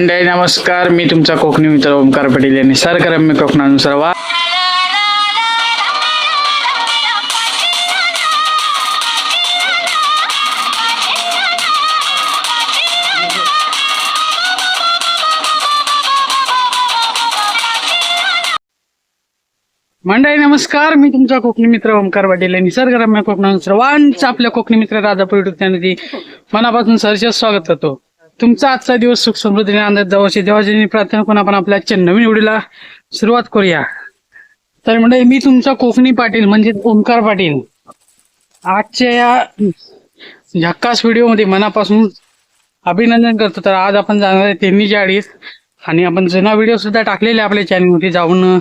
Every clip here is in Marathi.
मंडळी नमस्कार. मी तुमचा कोकणी मित्र ओमकार पटेल यांनी सरकारम्य कोकणानुसार वा मंडळी नमस्कार. मी तुमचा कोकणी मित्र ओमकार पाटील निसर्गरम्य कोकणानुसार सर्वांचं आपल्या कोकणी मित्र राधापूर युट्यूब चॅनलची मनापासून सहर्ष स्वागत करतो. तुमचा आजचा दिवस सुख समृद्धीने आनंद जावं अशी प्रार्थना करून आपण आपल्या आजच्या नवीन व्हिडिओला सुरुवात करूया. तर म्हणजे मी तुमचा कोकणी पाटील म्हणजे ओमकार पाटील. आजच्या या झक्कास व्हिडिओमध्ये मनापासून अभिनंदन करतो. तर आज आपण जाणार आहे तेन्नी चाळीस. आणि आपण जुना व्हिडिओ सुद्धा टाकलेला आपल्या चॅनलमध्ये जाऊन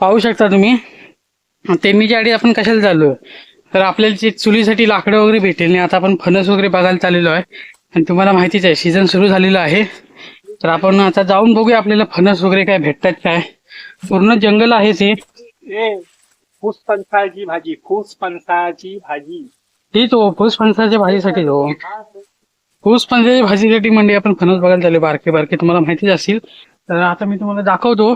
पाहू शकता तुम्ही. तेन्नी चाळी आपण कशाला चाललो तर आपल्याला जे चुलीसाठी लाकडं वगैरे भेटेल नाही आता आपण फणस वगैरे बघायला चाललेलो आहे. आणि तुम्हाला माहितीच आहे सीझन सुरू झालेलं आहे. तर आपण आता जाऊन बघूया आपल्याला फणस वगैरे काय भेटतात काय? पूर्ण जंगल आहे ते फणसाची भाजी फणसाची भाजी. ती तो फूस फणसाच्या भाजीसाठी तो. फूस फणसाच्या भाजीसाठी म्हणजे आपण फणस बघायला चाललो बारके बारके तुम्हाला माहितीच असतील तर आता मी तुम्हाला दाखवतो.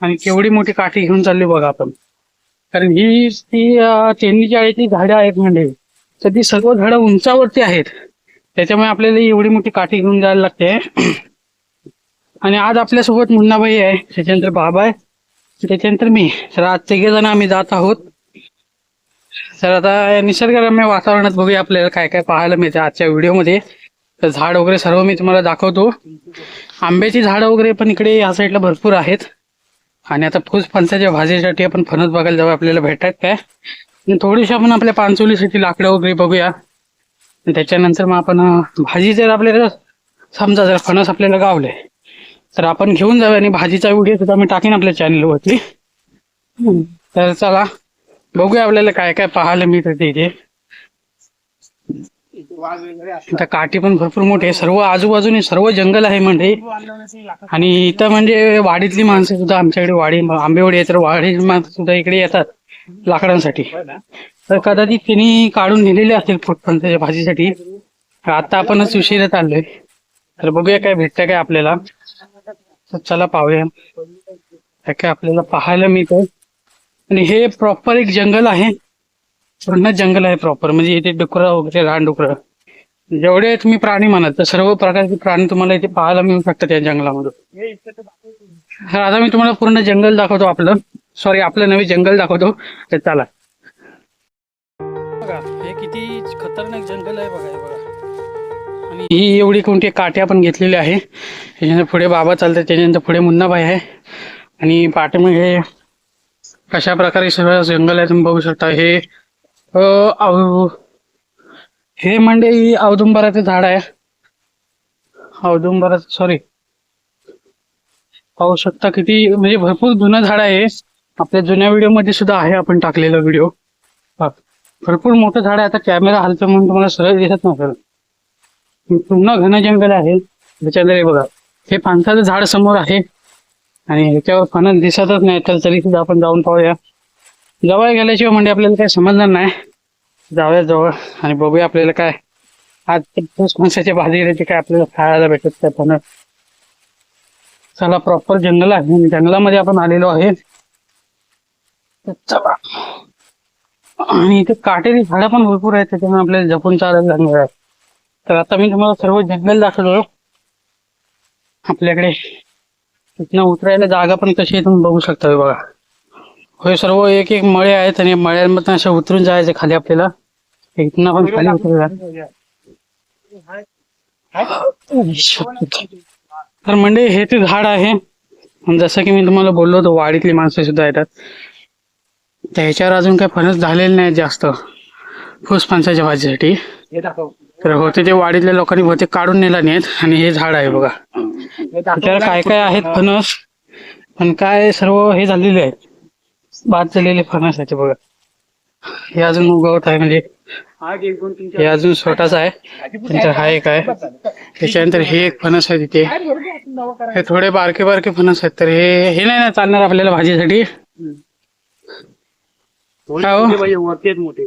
आणि केवढी मोठी काठी घेऊन चालली बघा आपण. कारण ही ती तेन्नी चाळीची झाडं आहेत म्हणजे तर ती सर्व झाडं उंचावरती आहेत. त्याच्यामुळे आपल्याला एवढी मोठी काठी घेऊन जायला लागते. आणि आज आपल्यासोबत मुन्नाबाई आहे. त्याच्यानंतर बाबा आहे. त्याच्यानंतर मी. तर आज तिघे जण आम्ही जात आहोत. तर आता निसर्गरम्य वातावरणात बघूया आपल्याला काय काय पाहायला मिळते आजच्या व्हिडिओमध्ये. तर झाड वगैरे सर्व मी तुम्हाला दाखवतो. आंब्याची झाडं वगैरे पण इकडे या साईडला भरपूर आहेत. आणि आता फूस फणसाच्या भाजीसाठी आपण फणस बघायला जाऊ आपल्याला भेटतात काय? थोडीशी आपण आपल्या पानचोलीसाठी लाकडं वगैरे बघूया. त्याच्यानंतर मग आपण भाजी जर आपल्याला समजा जर फणस आपल्याला गावले तर आपण घेऊन जाऊया आणि भाजीचा व्हिडिओ सुद्धा मी टाकीन आपल्या चॅनलवरती. तर चला बघूया आपल्याला काय काय पाहायला मिळतं ते इथे. आता काठी पण भरपूर मोठी सर्व आजूबाजूने सर्व जंगल आहे म्हणजे. आणि इथं म्हणजे वाडीतली माणसं सुद्धा आमच्याकडे वाडी आंबेवाडी आहे तर वाडी माणसं सुद्धा इकडे येतात लाकडांसाठी. तर कदाचित त्यांनी काढून नेलेले असतील त्याच्या भाजीसाठी. आता आपणच उशिरा चाललोय तर बघूया काय भेटतं काय आपल्याला. तर चला पाहूया. काय काय आपल्याला पाहायला मिळतं आणि हे प्रॉपर एक जंगल आहे. पूर्ण जंगल आहे प्रॉपर म्हणजे इथे डुकरं वगैरे लहान डुकरं. जेवढे तुम्ही प्राणी म्हणाल तर सर्व प्रकारचे प्राणी तुम्हाला इथे पाहायला मिळू शकतात या जंगलामधून. तर आता मी तुम्हाला पूर्ण जंगल दाखवतो आपलं. सॉरी आपलं नवे जंगल दाखवतो. तर चला. ही एवढी कोणती काठी आपण घेतलेली आहे. त्याच्यानंतर पुढे बाबा चालतात त्याच्यानंतर पुढे मुन्नाबाई आहे. आणि पाठीमागे कशा प्रकारे सगळं जंगल आहे तुम्ही बघू शकता. हे हे म्हणजे औदुंबराचं झाड आहे. औदुंबराचं सॉरी पाहू शकता किती म्हणजे भरपूर जुनं झाड आहे. आपल्या जुन्या व्हिडिओमध्ये सुद्धा आहे आपण टाकलेला व्हिडिओ. भरपूर मोठं झाड आहे. आता कॅमेरा हलतो म्हणून तुम्हाला सरळ दिसत नसेल. पूर्ण घन जंगल आहे. त्याच्यामध्ये बघा हे फणसाचं झाड समोर आहे. आणि ह्याच्यावर फणस दिसतच नाही तर तरी सुद्धा आपण जाऊन पाहूया. जवळ गेल्याशिवाय म्हणजे आपल्याला काही समजणार नाही. जाऊया जवळ आणि बघूया आपल्याला काय. आज फणसाच्या भाजी काय आपल्याला खायला भेटत त्या फणस. चला प्रॉपर जंगल आहे. आणि जंगलामध्ये आपण आलेलो आहे. चला. आणि इथे काटेरी झाडं पण भरपूर आहेत त्याच्यामुळे आपल्याला जपून चालायला लागणार आहे. तर आता मी तुम्हाला सर्व जंगल दाखवलो आपल्याकडे इथनं उतरायला जागा पण कशी आहे तुम्ही बघू शकता बघा. हे सर्व एक एक मळे आहेत आणि मळ्यांमधून असे उतरून जायचे खाली आपल्याला. इथनं पण खाली उतरूया तर म्हणजे हे ते झाड आहे. जसं की मी तुम्हाला बोललो होतो वाडीतली माणसं सुद्धा येतात. तर ह्याच्यावर अजून काही फरक झालेले नाही जास्त. फूस भाजीसाठी. हे दाखव. तर होते ते वाडीतल्या लोकांनी बहुतेक काढून नेला नाहीत आणि हे झाड आहे बघा. त्याला काय काय आहेत फणस? पण काय सर्व हे झालेले आहेत. बाद झालेले फणस आहेत ते बघा. हे अजून उगवत आहे म्हणजे हा हे अजून छोटाच आहे. नंतर हा एक आहे. त्याच्यानंतर हे एक फणस आहे तिथे. हे थोडे बारके बारके फणस आहेत. तर हे हे नाही ना चालणार आपल्याला भाजीसाठी. काय हो? मोठे पाहिजे, वरती आहेत मोठे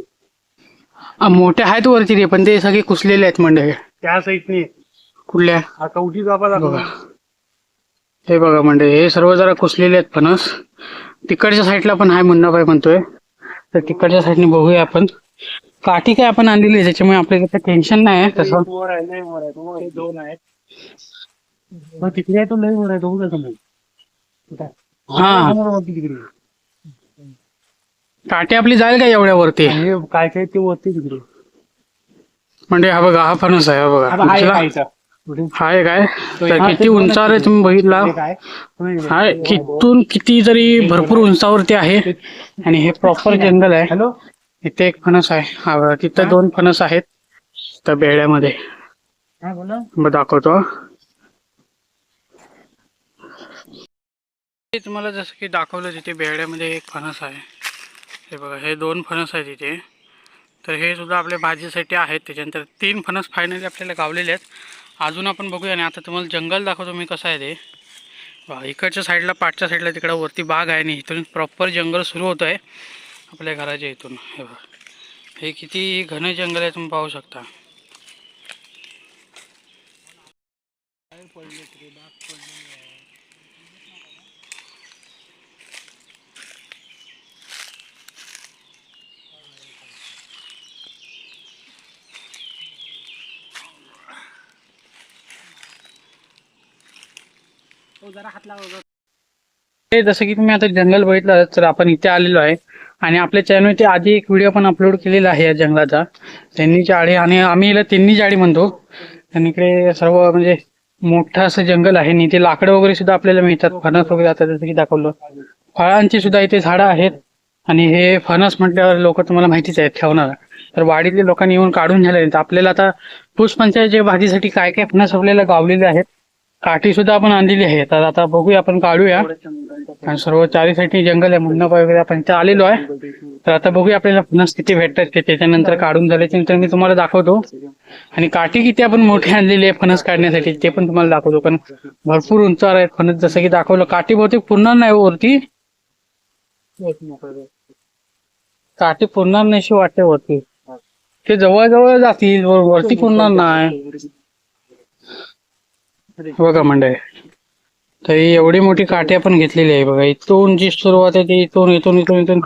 आ, मोठे आहेत वरती रे पण ते सगळे कुसलेले आहेत म्हणजे त्या साईडने कुठल्या? हा कवठी बाबा दाखव. बघा. हे बघा म्हणजे हे सर्व जरा कुसलेले आहेत फणस. तिकडच्या साईडला पण हाय मुन्नाबाई म्हणतोय. तर तिकडच्या साईडने बघूया आपण. काठी काय आपण आणलेली आहे त्याच्यामुळे आपल्याला टेन्शन नाही आहे तसं. मोर आहे लय मोर आहे तो हे दोन आहेत. मग तिकडे आहे तो लय मोर आहे तो कुठं समोर. कुठं आहे? हा. समोर तिकडे काठी आपली जाईल का एवढ्या वरती हे काय काय ते वरती तिकडे. म्हणजे हा बघा हा फणस आहे हा बघा? खायचा. हाय काय तर हा, किती ते उंचावर आहे. तुम्ही बघितला? ते काय हाय कितून किती तरी भरपूर उंचावरती आहे. आणि हे प्रॉपर जंगल आहे. हॅलो? इथे एक फणस आहे. हा बघा तिथं दोन फणस आहेत. त्या बेड्यामध्ये हा बोला. मग दाखवतो. तुम्हाला जसं की दाखवलं तिथे बेड्यामध्ये एक फणस आहे. हे बघा हे दोन फणस आहेत तिथे तर हे सुद्धा आपल्या भाजीसाठी आहेत त्याच्यानंतर तीन फणस फायनली आपल्याला गावलेले आहेत. अजून आपण बघूया आणि आता तुम्हाला जंगल दाखवतो मी कसं आहे ते. बघा, इकडच्या साईडला पाठच्या साईडला तिकडं वरती बाग आहे आणि इथून प्रॉपर जंगल सुरू होतं आहे आपल्या घराच्या इथून. हे बघा हे किती घन जंगल आहे तुम्ही पाहू शकता. हे जसं की तुम्ही आता जंगल बघितलं तर आपण इथे आलेलो आहे. आणि आपल्या चॅनलवरती आधी एक व्हिडिओ पण अपलोड केलेला आहे या जंगलाचा. त्यांनी जाळी आणि आम्ही याला त्यांनी जाळी म्हणतो. आणि इकडे सर्व म्हणजे मोठं असं जंगल आहे आणि इथे लाकडं वगैरे सुद्धा आपल्याला मिळतात. फणस वगैरे आता जसं की दाखवलं. फळांची सुद्धा इथे झाडं आहेत. आणि हे फणस म्हटल्यावर लोक तुम्हाला माहितीच आहेत ठेवणार तर वाडीतल्या लोकांनी येऊन काढून झाले. तर आपल्याला आता पुष्पंचायतच्या भाजीसाठी काय काय फणस आपल्याला गावलेले आहेत काठी सुद्धा आपण आणलेली आहे. तर आता बघूया आपण काढूया. आणि सर्व चारी साईडनी जंगल आहे मुन्ना वगैरे आपण इथे आलेलो आहे. तर आता बघूया आपल्याला फणस किती भेटतात ते. त्याच्यानंतर काढून झाल्याच्यानंतर मी तुम्हाला दाखवतो. आणि काठी किती आपण मोठी आणलेली आहे फणस काढण्यासाठी ते पण तुम्हाला दाखवतो. पण भरपूर उंचावर आहेत फणस जसं की दाखवलं. काठी बहुतेक पूर्ण नाही हो वरती. काठी पूर्ण नाहीशी वाटते वरती. ते जवळ जवळ जातील वरती पूर्ण नाही. बघा मंडळी तर ही एवढी मोठी काठी आपण घेतलेली आहे बघा. इथून जी सुरुवात आहे ती इथून इथून इथून इथून.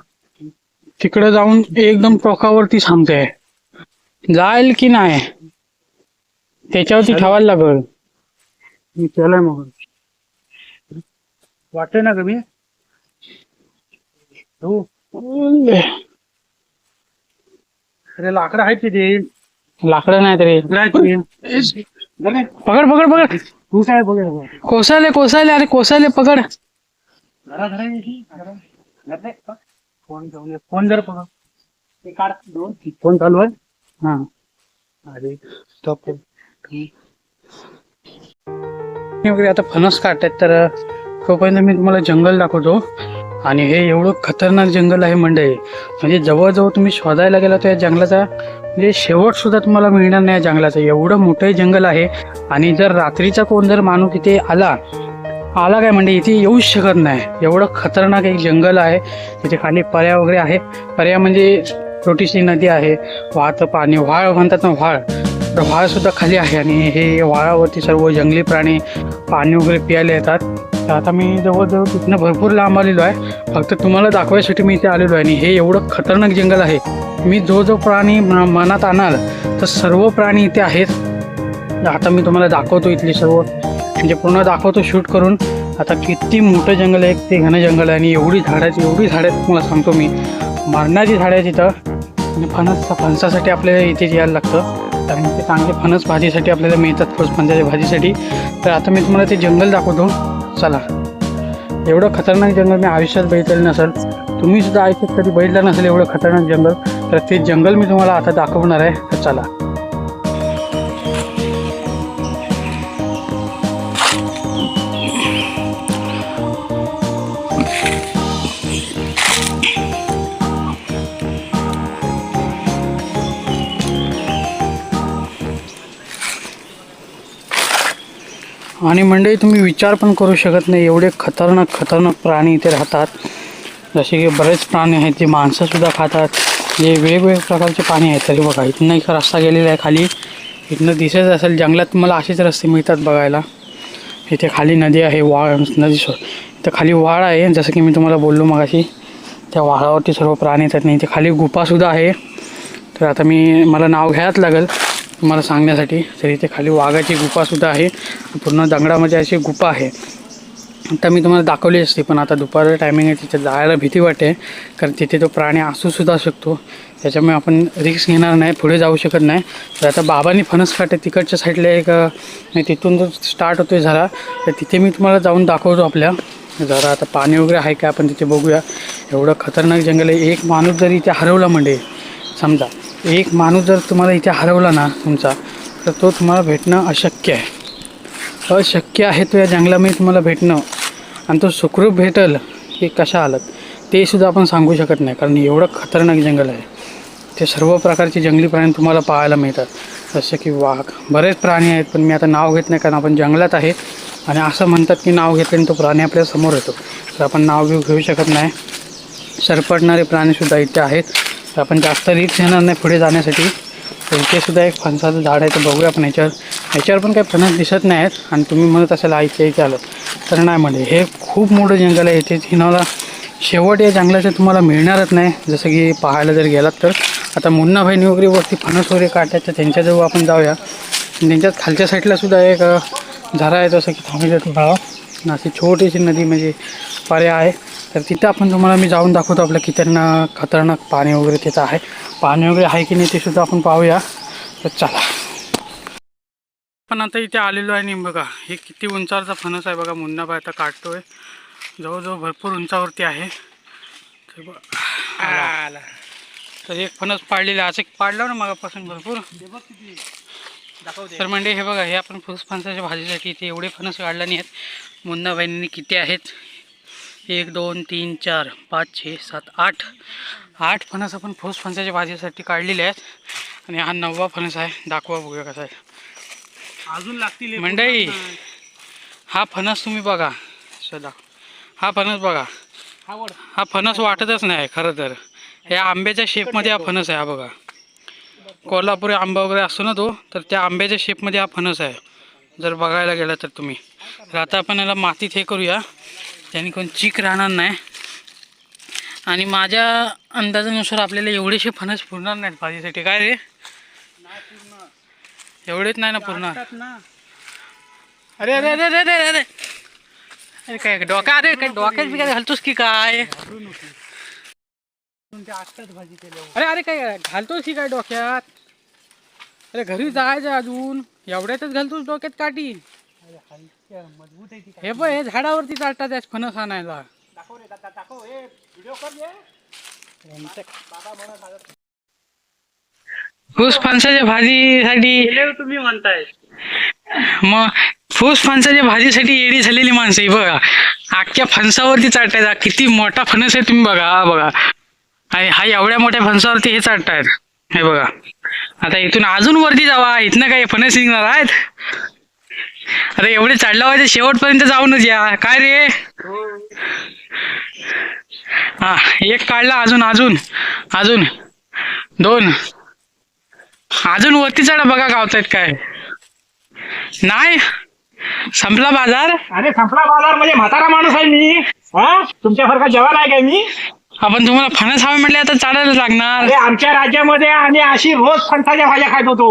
तिकडे जाऊन एकदम टोकावरती थांबते. जाईल की नाही? त्याच्यावरती ठेवायला लागल. मी केलंय मग. वाटतंय ना कमी हो. अरे लाकडं आहेत तिथे. लाकडं नाही तरी. पकड पकड पकड. तू काय बघ. कोसायले कोसायले अरे कोसायले पकड? फोन घेऊन ये. फोन जर बघा ते काढ. दोन. फोन चालू आहे? हा. अरे स्टॉप वगैरे आता फणस काढतायत तर तोपर्यंत मी तुम्हाला जंगल दाखवतो. आणि हे एवढं खतरनाक जंगल आहे मंडळी म्हणजे जवळजवळ तुम्ही शोधायला गेला तर या जंगलाचा म्हणजे शेवटसुद्धा तुम्हाला मिळणार नाही जंगलाचं. एवढं मोठं जंगल आहे. आणि जर रात्रीचा कोण जर माणूस इथे आला आला काय म्हणजे इथे येऊच शकत नाही. एवढं खतरनाक एक जंगल आहे. तिथे खाली पर्या वगैरे आहे. पर्या म्हणजे छोटीशी नदी आहे. वाहतं पाणी व्हाळ म्हणतात ना व्हाळ. तर व्हाळसुद्धा खाली आहे. आणि हे व्हाळावरती सर्व जंगली प्राणी पाणी वगैरे प्यायला येतात. तर आता मी जवळजवळ तिथनं भरपूर लांब आलेलो आहे. फक्त तुम्हाला दाखवायसाठी मी इथे आलेलो आहे आणि हे एवढं खतरनाक जंगल आहे. मी जो जो प्राणी म- मनात आणाल तर सर्व प्राणी इथे आहेत. आता मी तुम्हाला दाखवतो इथली सर्व. म्हणजे पूर्ण दाखवतो शूट करून. आता किती मोठं जंगल आहे ते घन जंगल आहे आणि एवढी झाडाची एवढी झाडं आहेत तुम्हाला सांगतो मी. मरणाची झाडं आहेत तिथं आणि म्हणजे फणस फणसासाठी आपल्याला इथे यायला लागतं. कारण ते चांगले फणस भाजीसाठी आपल्याला मिळतात फणसाच्या भाजीसाठी. तर आता मी तुम्हाला ते जंगल दाखवतो. चला. एवढं खतरनाक जंगल मी आयुष्यात बघितलं नसेल. तुम्ही सुद्धा आयुष्यात कधी बघितलं नसेल एवढं खतरनाक जंगल? तर ते जंगल मी तुम्हाला आता दाखवणार आहे. तर चला. आणि मंडळी तुम्ही विचार पण करू शकत नाही. एवढे खतरनाक खतरनाक प्राणी इथे राहतात. जसे की बरेच प्राणी आहेत जे माणसंसुद्धा खातात. जे वेगवेगळ्या प्रकारचे प्राणी आहेत. तरी बघा इथनं एक रस्ता गेलेला आहे खाली. इथनं दिसत असेल जंगलात तुम्हाला असेच रस्ते मिळतात बघायला. इथे खाली नदी आहे वाळ नदी सो इथं खाली वाळ आहे. जसं की मी तुम्हाला बोललो मगाशी त्या वाळावरती सर्व प्राणी येतात नाही इथे खाली गुफासुद्धा आहे. तर आता मी मला नाव घ्यायच लागेल. तुम्हाला सांगण्यासाठी तर इथे खाली वाघाची गुफासुद्धा आहे. पूर्ण दगडामध्ये अशी गुफा आहे. आता मी तुम्हाला दाखवली असते पण आता दुपारचं टायमिंग आहे तिथे जायला भीती वाटते. कारण तिथे तो प्राणी असूसुद्धा शकतो. त्याच्यामुळे आपण रिक्स घेणार नाही पुढे जाऊ शकत नाही. तर आता बाबांनी फणस काटे तिकडच्या साईडला एक तिथून जर स्टार्ट होतो झाला तर तिथे मी तुम्हाला जाऊन दाखवतो आपल्या. जरा आता पाणी वगैरे आहे का आपण तिथे बघूया. एवढं खतरनाक जंगल आहे. एक माणूस जरी इथे हरवला म्हणजे समजा. एक माणूस जर तुम्हाला इथे हरवला ना तुमचा तर तो तुम्हाला भेटणं अशक्य आहे. अशक्य आहे तो या जंगलामध्ये तुम्हाला भेटणं. आणि तो सुखरूप भेटल की कशा आलं ते सुद्धा आपण सांगू शकत नाही कारण एवढं खतरनाक जंगल आहे. ते सर्व प्रकारचे जंगली प्राणी तुम्हाला पाहायला मिळतात. जसं की वाघ बरेच प्राणी आहेत पण मी आता नाव घेत नाही कारण आपण जंगलात आहे. आणि असं म्हणतात की नाव घेतल्याने तो प्राणी आपल्यासमोर येतो. तर आपण नाव घेऊ घेऊ शकत नाही. सरपटणारे प्राणीसुद्धा इथे आहेत. तर आपण जास्त रिक्स घेणार नाही पुढे जाण्यासाठी. तर इथे सुद्धा एक फणसाचं झाड आहे तर बघूया आपण याच्यावर. ह्याच्यावर पण काही फणस दिसत नाही आहेत आणि तुम्ही म्हणत असेल आईच्या इथे आलं. तर नाही म्हणजे हे खूप मोठं जंगल आहे. इथे हिनाला शेवट या जंगलाचं तुम्हाला मिळणारच नाही. जसं की पाहायला जर गेलात तर. आता मुन्ना बहिणी वगैरे वरती फणस वगैरे काढतात तर त्यांच्याजवळ आपण जाऊया. आणि त्यांच्यात खालच्या साईडला सुद्धा एक झरा आहे जसं की थांबले तुम्हाला अशी छोटीशी नदी म्हणजे पर्याय आहे. तर तिथं आपण तुम्हाला मी जाऊन दाखवतो आपलं खतरनाक खतरनाक पाणी वगैरे तिथं आहे. पाणी वगैरे आहे की नाही ते सुद्धा आपण पाहूया. तर चला. पण आता इथे आलेलो आहे नाही बघा. हे किती उंचावरचा फणस आहे बघा. मुन्नाबाई आता काढतोय. जवळजवळ भरपूर उंचावरती आहे. तर बघ- आला. तर एक फणस पाडलेला आहे. असं पाडलं ना मगापासून भरपूर. तर म्हणजे हे बघा हे आपण फणस फणसाच्या भाजीसाठी इथे एवढे फणस काढले नाही आहेत मुन्नाबाईंनी किती आहेत एक दोन तीन चार पाच छे सात आठ. आठ फणस आपण फूस फणसाच्या भाजीसाठी काढलेले आहेत. आणि हा नववा फणस आहे. दाखवा बघूया कसा आहे. अजून लागतील मंडई हा फणस तुम्ही बघा. सदा हा फणस बघा. हा फणस वाटतच नाही खरं तर. या आंब्याच्या शेपमध्ये हा फणस आहे हा बघा. कोल्हापुरी आंबा वगैरे असतो ना तो तर त्या आंब्याच्या शेपमध्ये हा फणस आहे. जर बघायला गेला तर तुम्ही. तर आता आपण याला मातीत हे करूया. त्याने कोण चीक राहणार नाही. आणि माझ्या अंदाजानुसार आपल्याला एवढेशे फणस पुरणार नाहीत भाजीसाठी. काय रे? एवढेच नाही ना पुरणार. अरे अरे अरे अरे अरे अरे. अरे काय डोका अरे काय डोक्यात बी काय घालतोस की काय? अरे अरे काय घालतोस की काय डोक्यात? अरे घरी जायचं अजून. एवढ्यातच घालतोस डोक्यात काठी. मजबूत आहे ती हे बघ हे झाडावरती चालतात त्या फणस आणायला. दाखव रे दादा दाखव हे व्हिडिओ कर रे फूस फणसाच्या भाजीसाठी तुम्ही म्हणताय. मग फूस फणसाच्या भाजीसाठी येडी झालेली माणसं ही बघा. अख्ख्या फणसावरती चालतायत हा किती मोठा फणस आहे तुम्ही बघा हा बघा. आणि हा एवढ्या मोठ्या फणसावरती हे चालतायत हे बघा. आता इथून अजून वरती जावा इथनं काही फणस निघणार आहेत. आता एवढे चढल्यावर ते शेवटपर्यंत जाऊनच या. काय रे? हा एक काढला अजून अजून अजून. दोन. अजून वरती चढा बघा गावतायत काय. नाही? संपला बाजार? अरे संपला बाजार म्हणजे म्हातारा माणूस आहे मी. हा? तुमच्यासारखा जवान आहे काय मी? आपण तुम्हाला फणस हवे म्हटले आता चालायला लागणार. अरे आमच्या राज्यामध्ये आम्ही अशी रोज फणसाच्या भाज्या खात होतो.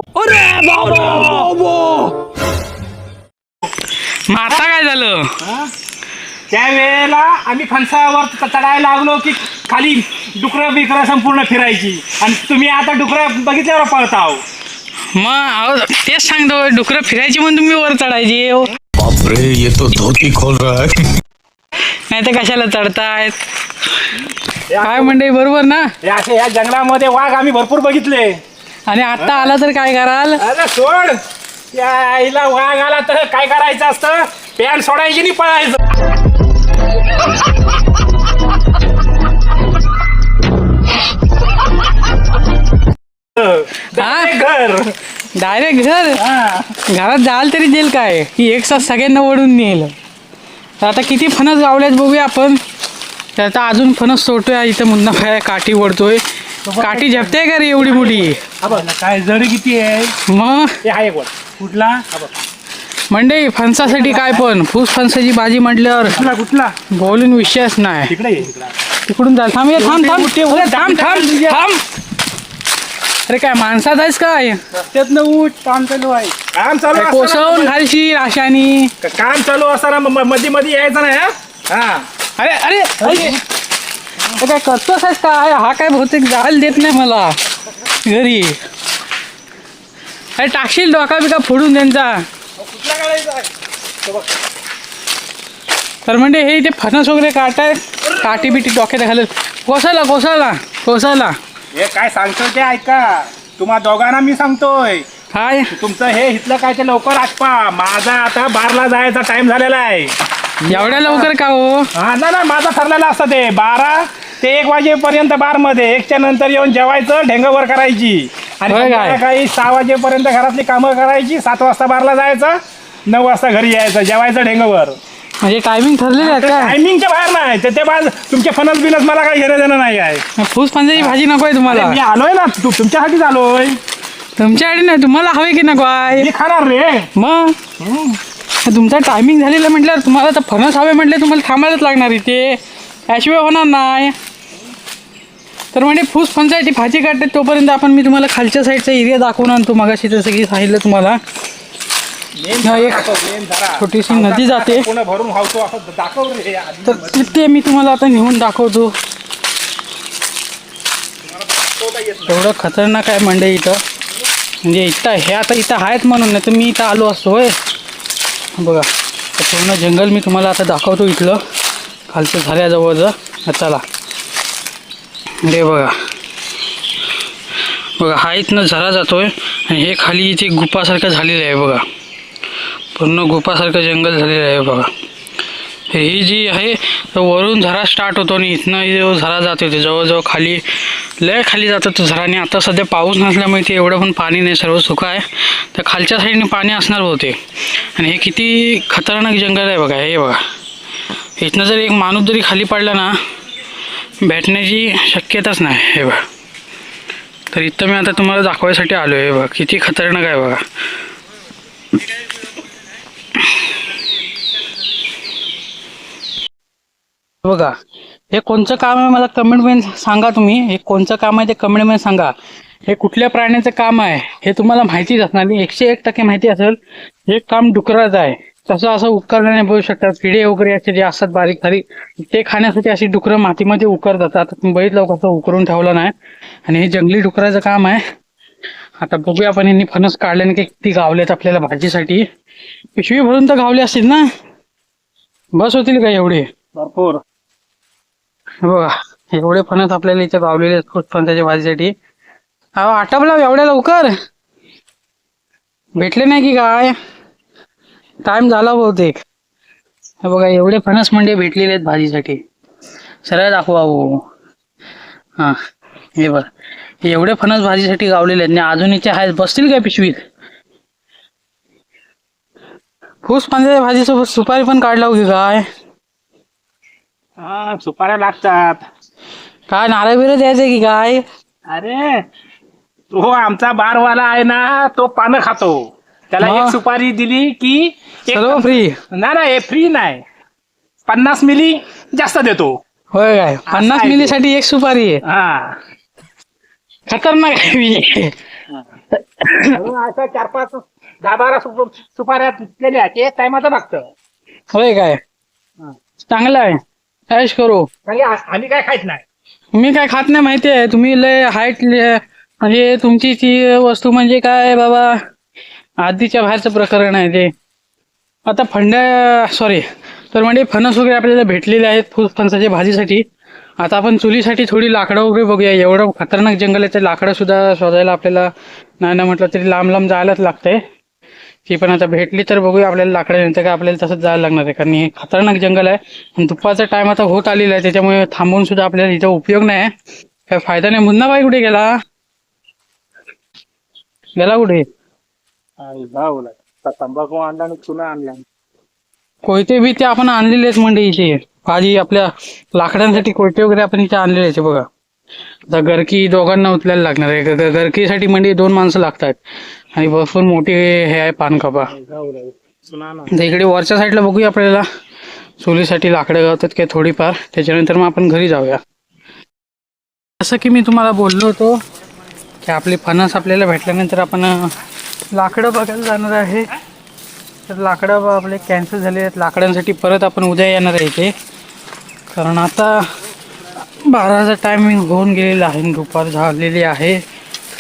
मग आता काय झालं? हा? त्यावेळेला आम्ही फणसावर चढायला लागलो की खाली डुकरं बिकरं संपूर्ण फिरायची. आणि तुम्ही आता डुकरं बघितल्यावर पळताव मग अहो तेच सांगतो डुकरं फिरायची म्हणून तुम्ही वर चढायची. हो. बाप रे ये तो धोती खोल रहा है. नाही तर कशाला चढतायत काय म्हणते बरोबर ना? हे असे या जंगलामध्ये वाघ आम्ही भरपूर बघितले. आणि आता आला तर काय कराल? अरे सोड! त्या आईला वाघ आला तर काय करायचं असतं? पॅन्ट सोडायची नाही पळायचं. हा? घर. डायरेक्ट घर? घरात जाल तरी देईल काय? की एक साथ सगळ्यांना ओढून नेल तर आता किती फणस गावल्यात बघूया आपण. तर आता अजून फणस तोडतोय इथं मुन्ना काठी ओढतोय. काठी झपते का रे एवढी मोठी? हा काय जड किती आहे? मग? हे कुठला? हा बघ. मंडई फणसासाठी काय पण. फूस फणसाची भाजी म्हटल्यावर कुठला कुठला? बोलून विषयच नाही. तिकडे ये, तिकडे. तिकडून जा थांब थांब थांब. थांब थांब. अरे काय माणसात आहेस काय? रस्त्यातनं उठ काम चालू आहे. काम चालू काय कोसळून घालशील आशानी? म- काम चालू असताना मध्ये मध्ये यायचं नाही? हा? अरे अरे काय करतोस आहेस काय? हा काय बहुतेक जायला देत नाही मला. घरी. अरे टाकशील डोका बिका फोडून त्यांचा? तर म्हणजे हे इथे फणस वगैरे काटाय काठी बिटी डोक्यात घालत. कोसळला कोसळला कोसळला हे काय सांगतो ते ऐका. तुम्हा दोघांना मी सांगतोय. काय? तुमचं हे इथलं काय ते लवकर आटपा. माझा आता बारला जायचा टाइम झालेला आहे. एवढ्या लवकर का हो? हा ना ना माझा ठरलेला असतं ते. बारा ते एक वाजेपर्यंत बारमध्ये एकच्या नंतर येऊन जेवायचं ढेंगवर करायची. आणि होय काय? काही सहा वाजेपर्यंत घरातली कामं करायची सात वाजता बारला जायचं नऊ वाजता घरी यायचं जेवायचं ढेंगवर. म्हणजे टायमिंग ठरलेलं आहे काय? टायमिंगच्या बाहेर नाही तर ते बाद तुमचे फणस बिनस मला काही घेणं देणं नाही आहे. फूस फणसाची भाजी नको आहे तुम्हाला. मी आलोय ना तू तुमच्यासाठीच आलोय तुमच्याकडे नाही तुम्हाला हवे की नको आहे? मी खाणार रे. मग? तुमचा टायमिंग झालेला म्हटल्यावर तुम्हाला तर फणस हवे म्हटले तुम्हाला थांबायलाच लागणार इथे त्याशिवाय होणार नाही. तर म्हणजे फूस फणसाची भाजी काढते तोपर्यंत आपण मी तुम्हाला खालच्या साईडचा एरिया दाखवून आणतो मगाशी जसं की सांगितलं तुम्हाला. एक छोटीशी नदी जाते. तर तिथे मी तुम्हाला आता नेऊन दाखवतो. एवढं खतरनाक आहे मंडई इथं. म्हणजे इथं हे आता इथं आहेत म्हणून नाही तर मी इथं आलो असतो होय. बघा तर पूर्ण जंगल मी तुम्हाला आता दाखवतो इथलं. खालचं झाल्याजवळचं हा, चला. हे बघा. बघा हा इथनं झरा जातोय आणि हे खाली इथे गुफासारखं झालेलं आहे बघा. पूर्ण गुपासारखं जंगल झालेलं आहे बघा. ही जी आहे वरून झरा स्टार्ट होतो आणि इथनं झरा जात होते जवळजवळ खाली लय खाली जातो तो झरा. आणि आता सध्या पाऊस नसल्यामुळे ते एवढं पण पाणी नाही सर्व सुका आहे. तर खालच्या साईडने पाणी असणार होते आणि हे किती खतरनाक जंगल आहे बघा हे बघा. इथनं जर एक माणूस जरी खाली पडला ना भेटण्याची शक्यताच नाही हे बघा. तर इथं मी आता तुम्हाला दाखवायसाठी आलो आहे बघा. किती खतरनाक आहे बघा. बघा हे कोणचं काम आहे मला कमेंटमेंट सांगा तुम्ही. हे कोणचं काम आहे ते कमेंटमेंट सांगा. हे कुठल्या प्राण्याचं काम आहे हे तुम्हाला माहितीच असणार. एकशे एक टक्के माहिती असेल. हे काम डुकराचं आहे. तसं असं उपकरणाने बघू शकतात किडे वगैरे असे जे असतात बारीक बारीक ते खाण्यासाठी अशी डुकरं मातीमध्ये उकरतात. आता तुम्ही बघितलं कसं उकरून ठेवलं नाही. आणि हे जंगली डुकराचं काम आहे. आता बघूया आपण यांनी फणस काढल्याने की किती गावलेत आपल्याला भाजीसाठी. पिशवी भरून तर गावले असतील ना? बस होतील का एवढे? भरपूर. बघा एवढे फणस आपल्याला इथे गावलेले आहेत फणसाच्या भाजीसाठी. अहो आटपला एवढ्या लवकर? भेटले नाही की काय? टाइम झाला बहुतेक. हे बघा एवढे फणस म्हणजे भेटलेले आहेत भाजीसाठी. सरळ दाखवा हो. हा हे बघ. एवढे फणस भाजीसाठी गावलेले आहेत. आणि अजून इथे आहेत. बसतील काय पिशवीत? फूस फणसाच्या भाजीसोबत सुपारी पण काढला की काय? हा सुपाऱ्या लागतात. काय नारळ बिरळ द्यायचं की काय? अरे तो आमचा बारवाला आहे ना तो पानं खातो. त्याला? एक सुपारी दिली की सर्व फ्री नाही नाही फ्री नाही. पन्नास मिली जास्त देतो. होय काय? पन्नास आहे ते. मिलीसाठी एक सुपारी आहे. हा. खतरनाक आहे विजय. असं चार पाच दहा बारा सुप- सुपाऱ्या ते टायमाचं लागतं होय काय? चांगलं आहे. ऐश करू? म्हणजे आ- आम्ही काय खायच नाही. मी काय खात नाही माहिती आहे. तुम्ही लय हाईट म्हणजे तुमची ती वस्तू म्हणजे काय बाबा? आधीच्या बाहेरचं प्रकरण आहे ते. आता फंड्या सॉरी तर म्हणजे फणस वगैरे आपल्याला भेटलेले आहेत फुल फणसाच्या भाजीसाठी. आता आपण चुलीसाठी थोडी लाकडं वगैरे बघूया. एवढं खतरनाक जंगल आहे ते लाकडंसुद्धा शोधायला आपल्याला नाही ना म्हटलं तरी लांब लांब जायलाच लागतंय. ती पण आता भेटली तर बघूया आपल्याला लाकडं नंतर काय आपल्याला तसंच जायला लागणार आहे. कारण हे खतरनाक जंगल आहे. आणि दुपारचा टाइम आता होत आलेला आहे त्याच्यामुळे थांबून सुद्धा आपल्याला इथं उपयोग नाही. काय फायदा नाही. मुन्ना बाई कुठे गेला? गेला कुठे? तंबाखू आणला आणि चुना आणला. कोयते बी ते आपण आणलेले आहेत म्हणजे इथे. भाजी आपल्या लाकडांसाठी कोयते वगैरे आपण इथे आणलेले आहेत बघा. आता गरकी दोघांना उचलायला लागणार आहे. गरकीसाठी म्हणजे दोन माणसं लागतात. आणि भरपूर मोठी हे आहे पानकपा आता इकडे वरच्या साईडला बघूया आपल्याला. चुलीसाठी लाकडं गावतात काय थोडीफार. त्याच्यानंतर मग आपण घरी जाऊया. जसं की मी तुम्हाला बोललो होतो की आपली फणस आपल्याला भेटल्यानंतर आपण लाकडं बघायला जाणार आहे. तर लाकडं आपले कॅन्सल झाले आहेत. लाकडांसाठी परत आपण उद्या येणार आहे इथे. कारण आता बाराचा टायमिंग होऊन गेलेला आहे दुपार झालेली आहे.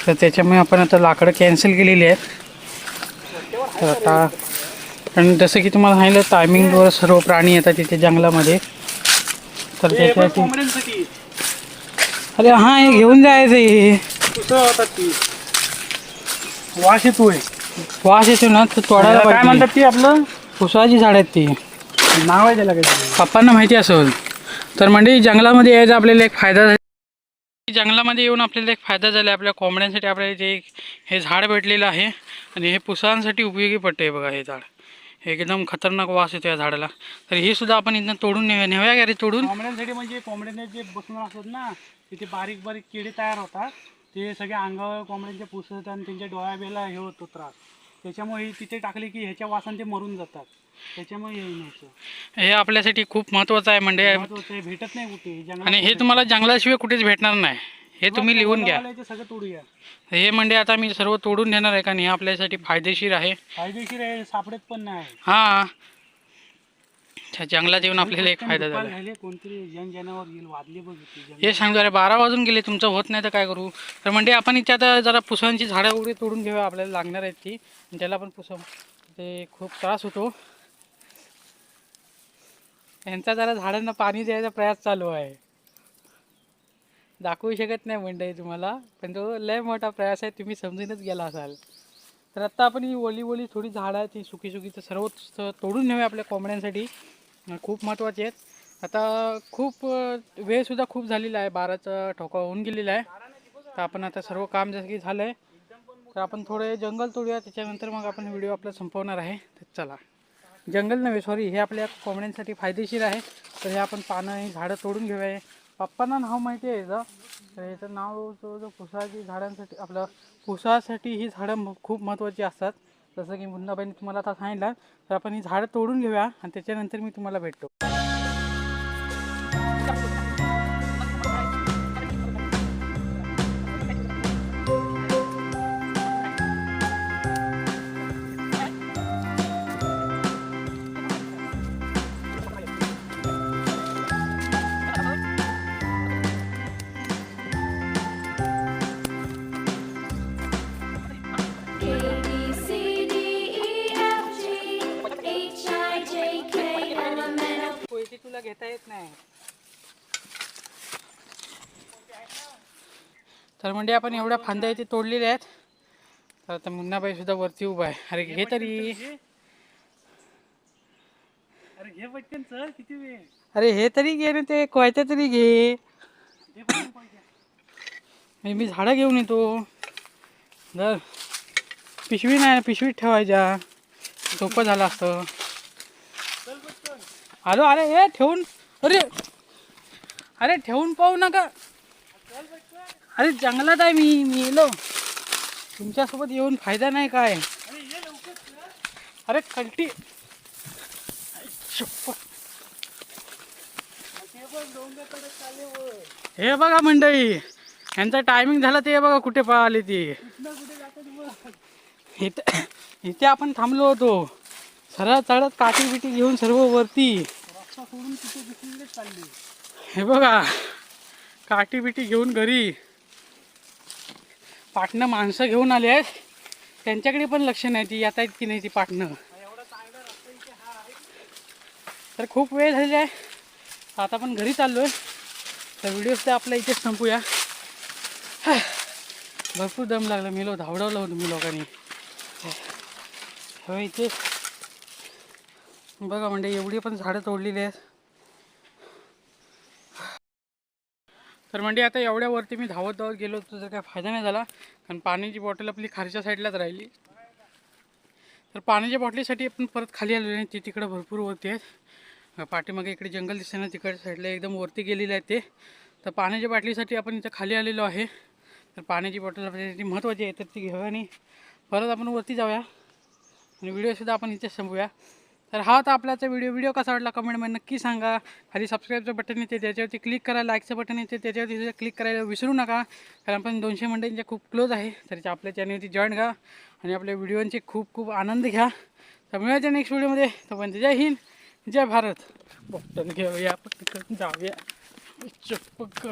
तर त्याच्यामुळे आपण आता लाकडं कॅन्सल केलेली आहेत. तर आता आणि जसं की तुम्हाला सांगितलं टायमिंगवर सर्व प्राणी येतात तिथे जंगलामध्ये. तर त्याच्यासाठी अरे हां हे घेऊन जायचं हे वास येतोय. वास येतो ना तर तोडायला काय पाहिजे. म्हणतात ती आपलं? पुसळाची झाड आहेत ती. नाव आहे त्याला काही पप्पांना माहिती असेल. तर म्हणजे जंगलामध्ये यायचा आपल्याला एक फायदा झाला. जंगलामध्ये येऊन आपल्याला एक फायदा झाला. आपल्या कोंबड्यांसाठी आपल्याला जे एक हे झाड भेटलेलं आहे आणि हे पुसांसाठी उपयोगी पडते बघा हे झाड. हे एकदम खतरनाक वास येतो या झाडाला. तर हे सुद्धा आपण इथं तोडून नेऊया नेऊया का रे तोडून. कोंबड्यांसाठी म्हणजे कोंबड्यांना जे बसून असतात ना तिथे बारीक बारीक किडे तयार होतात. ते सगळे अंगावर कोंबड्यांच्या पुसत आणि त्यांच्या डोळ्या बिळा हे होतो त्रास. त्याच्यामुळे तिथे टाकले की ह्याच्या वासाने ते मरून जातात. त्याच्यामुळे हे नव्हतं हे आपल्यासाठी खूप महत्त्वाचं आहे म्हणजे महत्वाचं आहे, भेटत नाही कुठे. जंगलात आणि हे तुम्हाला जंगलाशिवाय कुठेच भेटणार नाही. हे तुम्ही लिहून घ्या. ते सगळं तोडूया. हे म्हणजे आता मी सर्व तोडून देणार आहे कारण हे आपल्यासाठी फायदेशीर आहे. फायदेशीर आहे सापडत पण नाही. हां. त्या जंगलात येऊन आपल्याला एक फायदा झाला. झाले कोणतरी जन जनावर येईल वाजले बघ इथे जंगलात. हे सांगतो अरे बारा वाजून गेले तुमचं होत नाही तर काय करू? तर म्हणजे आपण इथे आता जरा पुसांची झाडं वगैरे तोडून घेऊया आपल्याला लागणार आहेत ती. आणि त्याला पण पुसव. ते खूप त्रास होतो. यांचा जरा झाडांना पाणी द्यायचा प्रयास चालू आहे. दाखवू शकत नाही मंडळी तुम्हाला पण तो लय मोठा प्रयास आहे तुम्ही समजूनच गेला असाल. तर आत्ता आपण ही ओली ओली थोडी झाडं ती सुकी सुकी तर सर्व तोडून नेऊया आपल्या कोंबड्यांसाठी. खूप महत्त्वाचे आहेत. आता खूप वेळसुद्धा खूप झालेला आहे. बाराचा ठोका होऊन गेलेला आहे. तर आपण आता सर्व काम जसं की झालं आहे तर आपण थोडे जंगल तोडूया. त्याच्यानंतर मग आपण व्हिडिओ आपला संपवणार आहे. तर चला. जंगल नव्हे सॉरी हे आपल्या कोंबड्यांसाठी फायदेशीर आहे. तर हे आपण पानं ही झाडं तोडून घेऊया. पप्पांना नाव माहिती आहे याचं. तर याचं नाव जो जो पुसाची झाडांसाठी आपलं पुसासाठी ही झाडं म- खूप महत्त्वाची असतात. जसं की मुन्नाबाईंनी तुम्हाला आता सांगितलं तर आपण ही झाडं तोडून घेऊया आणि त्याच्यानंतर मी तुम्हाला भेटतो. म्हणजे आपण एवढ्या फांद्या इथे तोडलेल्या आहेत. तर आता मुन्नाबाई सुद्धा वरती उभा आहे. अरे घे तरी. अरे घे पटकन चल किती वेळ? अरे हे तरी घे ना ते कोयत्या तरी घे. मी झाडं घेऊन येतो. जर पिशवी नाही पिशवीत ठेवायच्या. सोपं झालं असतं. आलो अरे हे ठेवून. अरे अरे ठेवून पाहू नका. अरे जंगलात आहे मी मी येलो. तुमच्यासोबत येऊन फायदा नाही काय? अरे कल्टी. हे बघा मंडळी यांचा टायमिंग झाला ते बघा कुठे पळाले ते. इथे इथे आपण थांबलो होतो. सरळ चढत काठी बिटी घेऊन सर्व वरती. हे बघा काठी बिटी घेऊन घरी. पाटणं माणसं घेऊन आले आहेत. त्यांच्याकडे पण लक्ष नाही ती येत आहेत की नाही ती पाटणं. तर खूप वेळ झालेला आहे. आता आपण घरी चाललो आहे तर व्हिडिओ तर आपल्या इथेच संपूया. भरपूर दम लागला. मी लो धावडवलं होतं मी लोकांनी. हो इथे बघा म्हणजे एवढी पण झाडं तोडलेली आहेत. तर म्हणजे आता एवढ्यावरती मी धावत धावत गेलो होतो तर काही फायदा नाही झाला. कारण पाण्याची बॉटल आपली खालच्या साईडलाच राहिली. तर पाण्याच्या बॉटलीसाठी आपण परत खाली आलेलो नाही ती तिकडं भरपूर वरती आहेत. पाठीमागे इकडे जंगल दिसते ना तिकडच्या साईडला एकदम वरती गेलेलं आहे ते. तर पाण्याच्या बाटलीसाठी आपण इथं खाली आलेलो आहे. तर पाण्याची बॉटल आपल्यासाठी महत्त्वाची आहे तर ती घेऊया आणि परत आपण वरती जाऊया. आणि व्हिडिओसुद्धा आपण इथेच संपूया तर हा होता आपल्याचा व्हिडिओ व्हिडिओ कसा वाटला कमेंटमध्ये नक्की सांगा. खाली सबस्क्राईबचं बटन येते त्याच्यावरती क्लिक करा लाईकचं बटन येते त्याच्यावरती क्लिक करायला विसरू नका. कारण आपण दोनशे मंडळींच्या खूप क्लोज आहे. तर आपल्या चॅनलवरती जॉईन घ्या आणि आपल्या व्हिडिओंचे खूप खूप आनंद घ्या. तर मिळायच्या नेक्स्ट व्हिडिओमध्ये तोपर्यंत जय हिंद जय भारत. बटन घेऊया पटकन जाऊया. चप्पक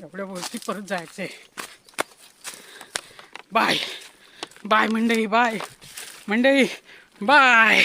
एवढ्या गोष्टी परत जायचे बाय बाय मंडळी बाय मंडळी Bye.